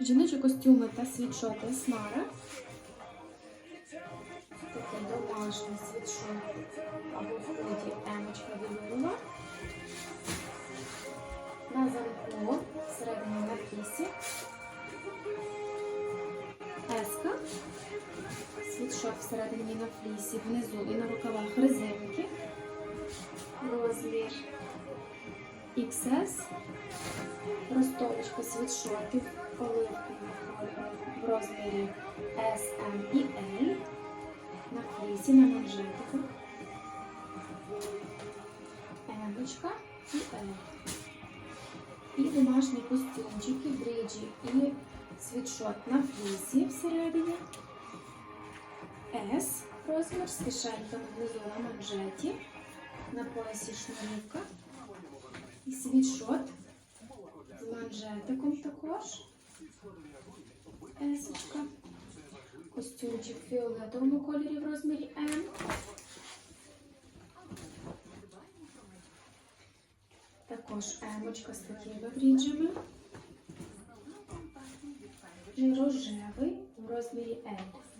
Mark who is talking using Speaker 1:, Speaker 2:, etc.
Speaker 1: Жіночі костюми та світшоти Смара. Такий домашній світшот або в ході емочка вілюрова. На замку всередині на флісі. Еска. Світшот всередині на флісі, внизу і на рукавах резинки. Розмір XS. Ростовочка світшотів оливкового в розмірі S, M і L. На флісі, на манжетиках. Емочка і L. І домашні костюмчики, бриджі і світшот на флісі всередині. S розмір з кишеньками внизу на манжеті. На поясі шнурівка. І світшот манжетиком також. Есочка. Костюмчик фіолетовому кольорі в розмірі М. Також емочка з такими бріджами. І рожевий в розмірі L.